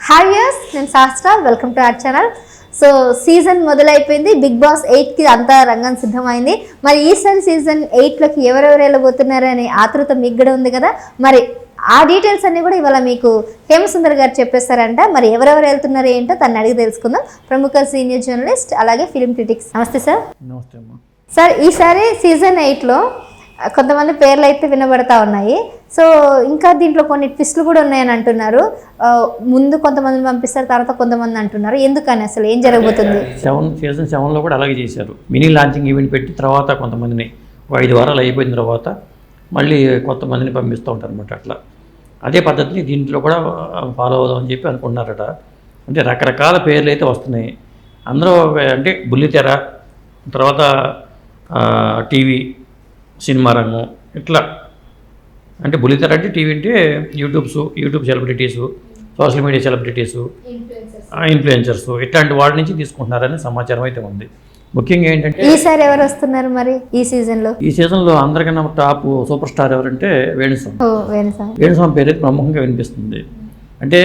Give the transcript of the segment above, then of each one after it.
Hi yes నేను Shastra welcome to our channel so season మొదలైపోయింది. Big Boss ఎయిట్కి అంతా రంగం సిద్ధమైంది. మరి ఈసారి సీజన్ ఎయిట్లోకి ఎవరెవరు వెళ్ళబోతున్నారు అనే ఆతృత మీకు కూడా ఉంది కదా? మరి ఆ డీటెయిల్స్ అన్ని కూడా ఇవాళ మీకు హేమసుందర్ గారు చెప్పేస్తారంట. మరి ఎవరెవరు వెళ్తున్నారు ఏంటో తను అడిగి తెలుసుకుందాం. ప్రముఖ సీనియర్ జర్నలిస్ట్ అలాగే ఫిలిం క్రిటిక్స్ నమస్తే సార్ నమస్తే అమ్మా. సార్ ఈసారి సీజన్ ఎయిట్లో కొంతమంది పేర్లు అయితే వినబడతా ఉన్నాయి. సో ఇంకా దీంట్లో కొన్ని ట్విస్ట్లు కూడా ఉన్నాయని అంటున్నారు. ముందు కొంతమందిని పంపిస్తారు తర్వాత కొంతమంది అంటున్నారు. ఎందుకని అసలు? ఏం జరగబోతుంది? సెవెన్ సీజన్ సెవెన్లో కూడా అలాగే చేశారు. మినీ లాంచింగ్ ఈవెంట్ పెట్టి తర్వాత కొంతమందిని ఒక ఐదు వారాలు అయిపోయిన తర్వాత మళ్ళీ కొంతమందిని పంపిస్తూ ఉంటారు అనమాట అట్లా. అదే పద్ధతిని దీంట్లో కూడా ఫాలో అవుదామని చెప్పి అనుకుంటున్నారట. అంటే రకరకాల పేర్లు అయితే వస్తున్నాయి. అందరూ అంటే బుల్లితెర తర్వాత టీవీ సినిమా రంగం ఇట్లా. అంటే బుల్లితెర అంటే టీవీ అంటే youtubes YouTube celebrities social media celebrities influencers ఇట్లాంటి వాళ్ళ నుంచి తీసుకుంటున్నారని సమాచారం అయితే ఉంది. ముఖ్యంగా ఏంటంటే ఈసారి ఎవరు వస్తున్నారు మరి ఈ సీజన్లో ఈ సీజన్లో అందరికన్నా టాప్ సూపర్ స్టార్ ఎవరంటే వేణుస్వామి. వేణుస్వామి. పేరు అయితే ప్రముఖంగా వినిపిస్తుంది. అంటే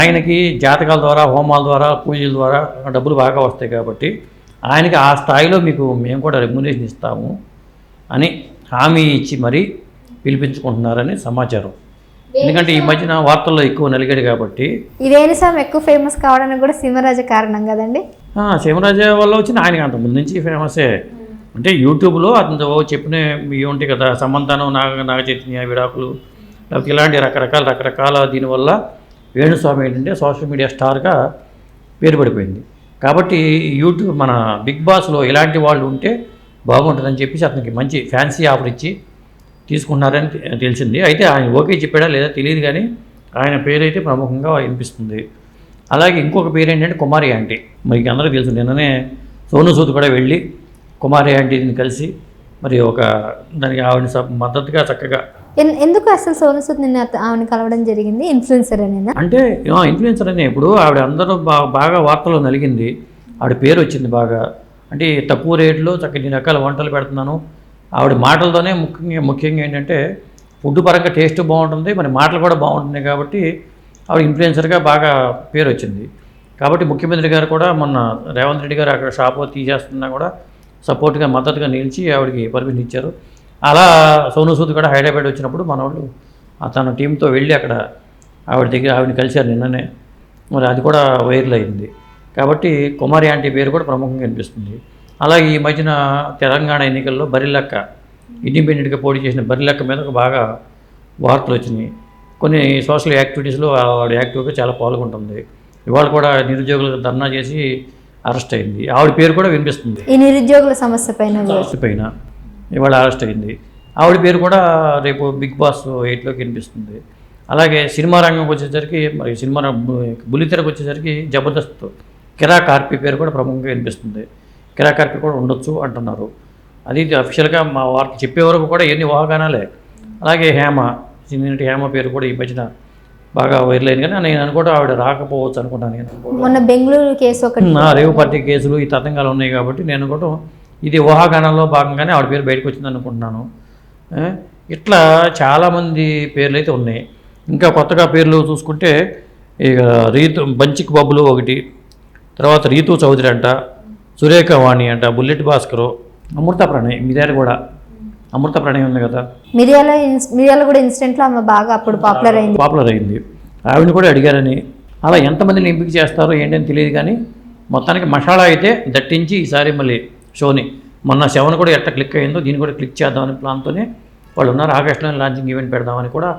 ఆయనకి జాతకాల ద్వారా హోమాల ద్వారా పూజల ద్వారా డబ్బులు బాగా వస్తాయి కాబట్టి ఆయనకి ఆ స్థాయిలో మీకు మేము కూడా రెమ్యునేషన్ ఇస్తాము. అని హామీ ఇచ్చి మరీ పిలిపించుకుంటున్నారని సమాచారం. ఎందుకంటే ఈ మధ్యన వార్తల్లో ఎక్కువ నలిగాడు కాబట్టి. ఈ వేణుస్వామి ఎక్కువ ఫేమస్ కావడానికి కూడా సింహరాజ కారణం కదండి? శివరాజ వల్ల వచ్చిన ఆయనకి అంత ముందు నుంచి ఫేమసే అంటే యూట్యూబ్లో అతను చెప్పిన ఇవి ఉంటాయి కదా సమంతానం నాగ నాగ చైతన్య విడాకులు లేకపోతే ఇలాంటి రకరకాల రకరకాల దీనివల్ల వేణుస్వామి ఏంటంటే సోషల్ మీడియా స్టార్గా పేరు పడిపోయింది కాబట్టి యూట్యూబ్ మన బిగ్ బాస్లో ఇలాంటి వాళ్ళు ఉంటే బాగుంటుందని చెప్పేసి అతనికి మంచి ఫ్యాన్సీ ఆఫర్ ఇచ్చి తీసుకున్నారని తెలిసింది. అయితే ఆయన ఓకే చెప్పాడా లేదా తెలియదు కానీ ఆయన పేరు అయితే ప్రముఖంగా వినిపిస్తుంది. అలాగే ఇంకొక పేరు ఏంటంటే కుమారి ఆంటీ. మరి అందరికీ తెలుసు నిన్ననే సోను సూద్ కూడా వెళ్ళి కుమారి ఆంటీని కలిసి మరి ఒక దానికి ఆవిడ మద్దతుగా చక్కగా ఎందుకు అసలు సోను సూద్ నిన్న ఆమెను కలవడం జరిగింది? ఇన్ఫ్లుయెన్సర్ అనేనా? అంటే ఇన్ఫ్లుయెన్సర్ అనే ఇప్పుడు ఆవిడ అందరూ బాగా వార్తల్లో నలిగింది. ఆవిడ పేరు వచ్చింది బాగా. అంటే తక్కువ రేట్లో చక్కగా రకాల వంటలు పెడుతున్నాను. ఆవిడ మాటలతోనే ముఖ్యంగా ముఖ్యంగా ఏంటంటే ఫుడ్ పరంగా టేస్ట్ బాగుంటుంది మరి మాటలు కూడా బాగుంటున్నాయి కాబట్టి ఆవిడ ఇన్ఫ్లుయెన్సర్గా బాగా పేరు వచ్చింది. కాబట్టి ముఖ్యమంత్రి గారు కూడా మొన్న రేవంత్ రెడ్డి గారు అక్కడ షాప్ తీసేస్తున్నా కూడా సపోర్ట్గా మద్దతుగా నిలిచి ఆవిడకి పర్మిషన్ ఇచ్చారు. అలా సోను సూద్ కూడా హైదరాబాద్ వచ్చినప్పుడు మన వాళ్ళు తన టీంతో వెళ్ళి అక్కడ ఆవిడ దగ్గర ఆవిడని కలిశారు నిన్ననే. మరి అది కూడా వైరల్ అయింది. కాబట్టి కుమారి ఆంటీ పేరు కూడా ప్రముఖంగా కనిపిస్తుంది. అలాగే ఈ మధ్యన తెలంగాణ ఎన్నికల్లో బరిలక్క ఇండిపెండెంట్గా పోటీ చేసిన బరిలక్క మీద ఒక బాగా వార్తలు వచ్చినాయి. కొన్ని సోషల్ యాక్టివిటీస్లో ఆవిడ యాక్టివ్గా చాలా పాల్గొంటుంది. ఇవాళ కూడా నిరుద్యోగులకు ధర్నా చేసి అరెస్ట్ అయింది. ఆవిడ పేరు కూడా వినిపిస్తుంది. ఈ నిరుద్యోగుల సమస్య పైన. అరెస్ట్ పైన ఇవాళ అరెస్ట్ అయింది. ఆవిడ పేరు కూడా రేపు బిగ్ బాస్ ఎయిట్లోకి వినిపిస్తుంది. అలాగే సినిమా రంగంకి వచ్చేసరికి మరి సినిమా బుల్లితెరకు వచ్చేసరికి జబర్దస్త్ కిరా కార్పి పేరు కూడా ప్రముఖంగా వినిపిస్తుంది. కిరా కార్పి కూడా ఉండొచ్చు అంటున్నారు. అది అఫీషియల్గా మా వార్త చెప్పే వరకు కూడా ఎన్ని వాహగానాలే అలాగే హేమ సీనియర్ హేమ పేరు కూడా ఈ మధ్యన బాగా వైరల్ అయింది కానీ నేను అనుకోవడం ఆవిడ రాకపోవచ్చు అనుకుంటాను నేను. మొన్న బెంగళూరు కేసు ఒకటి రేవు పార్టీ కేసులు ఈ తతంగాలు ఉన్నాయి కాబట్టి నేను కూడా ఇది ఊహాగానంలో భాగంగానే ఆవిడ పేరు బయటకు వచ్చింది అనుకుంటున్నాను? ఇట్లా చాలామంది పేర్లు అయితే ఉన్నాయి. ఇంకా కొత్తగా పేర్లు చూసుకుంటే ఇక రీతు బంచిక్ బబ్బులు ఒకటి తర్వాత రీతు చౌదరి అంట సురేఖ వాణి అంట బుల్లెట్ భాస్కరు అమృత ప్రణయ్ మీ దగ్గర కూడా అమృత ప్రణయ్ ఉంది కదా. మిరియాల మిరియాల కూడా ఇన్సిడెంట్లో ఆమె బాగా అప్పుడు పాపులర్ అయింది. పాపులర్ అయింది. ఆవిడని కూడా అడిగారని. అలా ఎంతమందిని ఎంపిక చేస్తారో ఏంటని తెలియదు కానీ మొత్తానికి మసాలా అయితే దట్టించి ఈసారి మళ్ళీ షోని. మొన్న సెవెన్ కూడా ఎట్లా క్లిక్ అయిందో దీన్ని కూడా క్లిక్ చేద్దామని ప్లాన్తోనే వాళ్ళు ఉన్నారు. ఆగస్టులో లాంచింగ్ ఈవెంట్ పెడదామని కూడా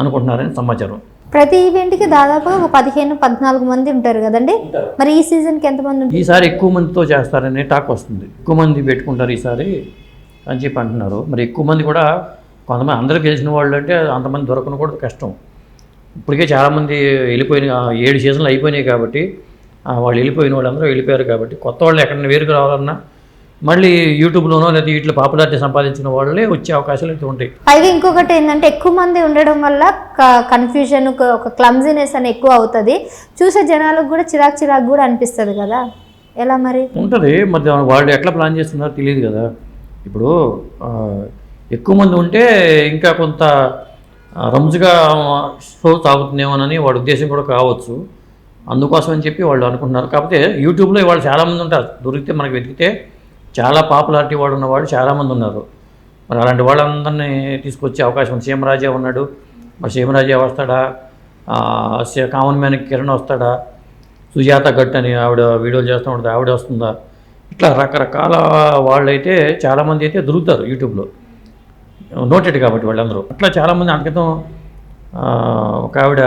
అనుకుంటున్నారని సమాచారం. ప్రతి ఈవెంట్కి దాదాపుగా ఒక పదిహేను పద్నాలుగు మంది ఉంటారు కదండి? మరి ఈ సీజన్కి ఎంతమంది ఉంటారు? ఈసారి ఎక్కువ మందితో చేస్తారనే టాక్ వస్తుంది. ఎక్కువ మంది పెట్టుకుంటారు ఈసారి అని చెప్పి అంటున్నారు. మరి ఎక్కువ మంది కూడా కొంతమంది అందరూ గెలిచిన వాళ్ళు అంటే అంతమంది దొరకను కూడా కష్టం. ఇప్పటికే చాలామంది వెళ్ళిపోయిన ఏడు సీజన్లు అయిపోయినాయి కాబట్టి ఆ వాళ్ళు వెళ్ళిపోయిన వాళ్ళందరూ వెళ్ళిపోయారు కాబట్టి కొత్త వాళ్ళు ఎక్కడైనా వేరుకు రావాలన్నా మళ్ళీ యూట్యూబ్లోనో లేదా వీటిలో పాపులారిటీ సంపాదించిన వాళ్ళే వచ్చే అవకాశాలు అయితే ఉంటాయి. పైగా ఇంకొకటి ఏంటంటే ఎక్కువ మంది ఉండడం వల్ల కన్ఫ్యూజన్ ఒక క్లమ్జీనెస్ అని ఎక్కువ అవుతుంది. చూసే జనాలకు కూడా చిరాకు చిరాకు కూడా అనిపిస్తుంది కదా. ఎలా మరి? ఉంటుంది. మరి వాళ్ళు ఎట్లా ప్లాన్ చేస్తున్నారో తెలియదు కదా. ఇప్పుడు ఎక్కువ మంది ఉంటే ఇంకా కొంత రంజుగా షో సాగుతుందేమోనని వాడి ఉద్దేశం కూడా కావచ్చు. అందుకోసం అని చెప్పి వాళ్ళు అనుకుంటున్నారు. కాకపోతే యూట్యూబ్లో ఇవాళ చాలామంది ఉంటారు. దొరికితే మనకి వెతికితే చాలా పాపులారిటీ వాడు ఉన్నవాళ్ళు చాలామంది ఉన్నారు. మరి అలాంటి వాళ్ళందరినీ తీసుకొచ్చే అవకాశం ఉంది. సీమరాజే ఉన్నాడు. మరి సీమరాజే వస్తాడా? సే- కామన్ మ్యాన్ కిరణ్ వస్తాడా? సుజాత గట్ అని ఆవిడ వీడియోలు చేస్తూ ఉంటుంది. ఆవిడ వస్తుందా? ఇట్లా రకరకాల వాళ్ళైతే చాలామంది అయితే దొరుకుతారు యూట్యూబ్లో. నోటెడ్ కాబట్టి వాళ్ళందరూ. అట్లా చాలామంది అంతకితం ఒక ఆవిడ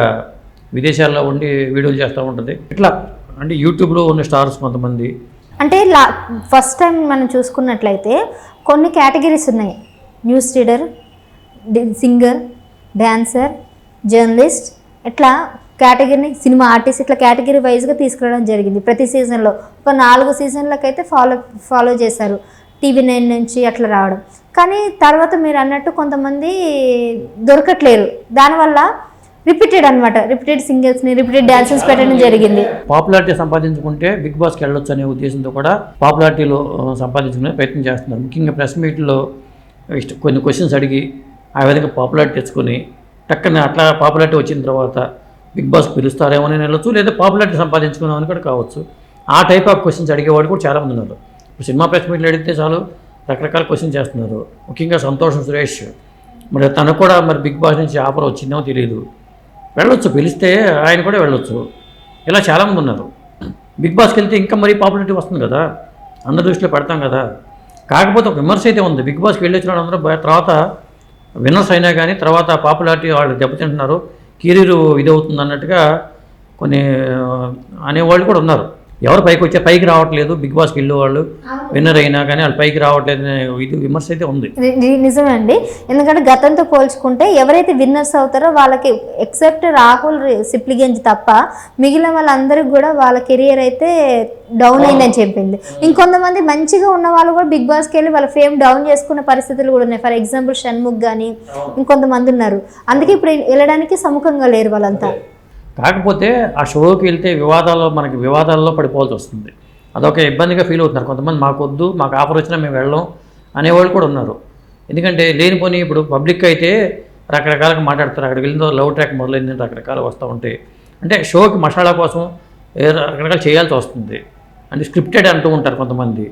విదేశాల్లో ఉండి వీడియోలు చేస్తూ ఉంటుంది. ఇట్లా అంటే యూట్యూబ్లో ఉన్న స్టార్స్ కొంతమంది అంటే లా ఫస్ట్ టైం మనం చూసుకున్నట్లయితే కొన్ని కేటగిరీస్ ఉన్నాయి. News reader singer dancer journalist ఇట్లా కేటగిరీని సినిమా ఆర్టిస్ట్ ఇట్లా కేటగిరీ వైజ్గా తీసుకురావడం జరిగింది. ప్రతి సీజన్లో ఒక నాలుగు సీజన్లకైతే ఫాలో ఫాలో చేశారు. టీవీ నైన్ నుంచి అట్లా రావడం. కానీ తర్వాత మీరు అన్నట్టు కొంతమంది దొరకట్లేరు. దానివల్ల రిపీటెడ్ అనమాట రిపీటెడ్ సింగర్స్ని రిపీటెడ్ డాన్సర్స్ పెట్టడం జరిగింది. పాపులారిటీ సంపాదించుకుంటే బిగ్ బాస్కి వెళ్ళొచ్చు అనే ఉద్దేశంతో కూడా పాపులారిటీలో సంపాదించుకునే ప్రయత్నం చేస్తున్నారు. ముఖ్యంగా ప్రెస్ మీట్లో ఇష్ట కొన్ని క్వశ్చన్స్ అడిగి ఆ విధంగా పాపులారిటీ తెచ్చుకొని టక్కన అట్లా పాపులారిటీ వచ్చిన తర్వాత బిగ్ బాస్ పిలుస్తారేమో అని వెళ్ళొచ్చు లేదా పాపులారిటీ సంపాదించుకున్నామని కూడా కావచ్చు. ఆ టైప్ ఆఫ్ క్వశ్చన్స్ అడిగేవాడు కూడా చాలామంది ఉన్నారు. ఇప్పుడు సినిమా ప్రెస్ మీట్లు అడిగితే చాలు రకరకాల క్వశ్చన్స్ చేస్తున్నారు. ముఖ్యంగా సంతోషం సురేష్. మరి తనకు కూడా మరి బిగ్ బాస్ నుంచి ఆఫర్ వచ్చిందేమో తెలియదు వెళ్ళొచ్చు పిలిస్తే ఆయన కూడా వెళ్ళొచ్చు. ఇలా చాలామంది ఉన్నారు. బిగ్ బాస్కి వెళ్తే ఇంకా మరీ పాపులారిటీ వస్తుంది కదా. అందరి దృష్టిలో పెడతాం కదా. కాకపోతే ఒక విమర్శ అయితే ఉంది. బిగ్ బాస్కి వెళ్ళి వచ్చిన వాళ్ళందరూ తర్వాత విన్నర్స్ అయినా కానీ తర్వాత పాపులారిటీ వాళ్ళు దెబ్బతింటున్నారు. కెరీర్ ఇది అవుతుంది అన్నట్టుగా కొన్ని అనేవాళ్ళు కూడా ఉన్నారు. ఎవరు పైకి వచ్చే పైకి రావట్లేదు. బిగ్ బాస్కి వెళ్ళే వాళ్ళు విన్నర్ అయినా కానీ వాళ్ళు పైకి రావట్లేదు ఇది విమర్శ అయితే ఉంది. నిజమే అండి ఎందుకంటే గతంతో పోల్చుకుంటే ఎవరైతే విన్నర్స్ అవుతారో వాళ్ళకి ఎక్సెప్ట్ రాహుల్ సిప్లిగంజ్ తప్ప మిగిలిన వాళ్ళందరికీ కూడా వాళ్ళ కెరియర్ అయితే డౌన్ అయిందని చెప్పింది. ఇంకొంతమంది మంచిగా ఉన్న వాళ్ళు కూడా బిగ్ బాస్కి వెళ్ళి వాళ్ళ ఫేమ్ డౌన్ చేసుకున్న పరిస్థితులు కూడా ఉన్నాయి. ఫర్ ఎగ్జాంపుల్ షణ్ముఖ్ కానీ ఇంకొంతమంది ఉన్నారు. అందుకే ఇప్పుడు వెళ్ళడానికి సముఖంగా లేరు వాళ్ళంతా. కాకపోతే ఆ షోకి వెళ్తే వివాదాల్లో మనకి వివాదాల్లో పడిపోవాల్సి వస్తుంది. అదొక ఇబ్బందిగా ఫీల్ అవుతున్నారు. కొంతమంది మాకు వద్దు మాకు ఆఫర్ వచ్చినా మేము వెళ్ళం అనేవాళ్ళు కూడా ఉన్నారు. ఎందుకంటే లేనిపోని ఇప్పుడు పబ్లిక్ అయితే రకరకాలుగా మాట్లాడతారు. అక్కడికి వెళ్ళిందో లవ్ ట్రాక్ మొదలైంది రకరకాలు వస్తూ ఉంటాయి. అంటే షోకి మసాలా కోసం ఏ రకరకాలు చేయాల్సి వస్తుంది. అంటే స్క్రిప్టెడ్ అంటూ ఉంటారు కొంతమంది.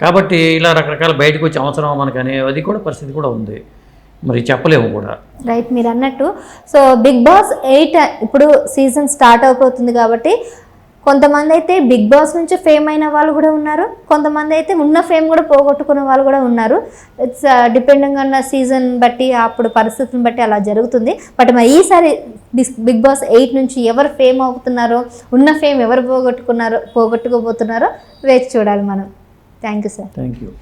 కాబట్టి ఇలా రకరకాల బయటకు వచ్చే అవసరం మనకనే అది కూడా పరిస్థితి కూడా ఉంది. మరి చెప్పలేము కూడా. రైట్ మీరు అన్నట్టు. సో బిగ్ బాస్ ఎయిట్ ఇప్పుడు సీజన్ స్టార్ట్ అయిపోతుంది కాబట్టి కొంతమంది అయితే బిగ్ బాస్ నుంచి ఫేమ్ అయిన వాళ్ళు కూడా ఉన్నారు. కొంతమంది అయితే ఉన్న ఫేమ్ కూడా పోగొట్టుకున్న వాళ్ళు కూడా ఉన్నారు. ఇట్స్ డిపెండింగ్ అన్న సీజన్ బట్టి అప్పుడు పరిస్థితులను బట్టి అలా జరుగుతుంది. బట్ మరి ఈసారి బిగ్ బాస్ ఎయిట్ నుంచి ఎవరు ఫేమ్ అవుతున్నారో ఉన్న ఫేమ్ ఎవరు పోగొట్టుకున్నారో పోగొట్టుకోబోతున్నారో వేచి చూడాలి మనం. Thank you sir thank you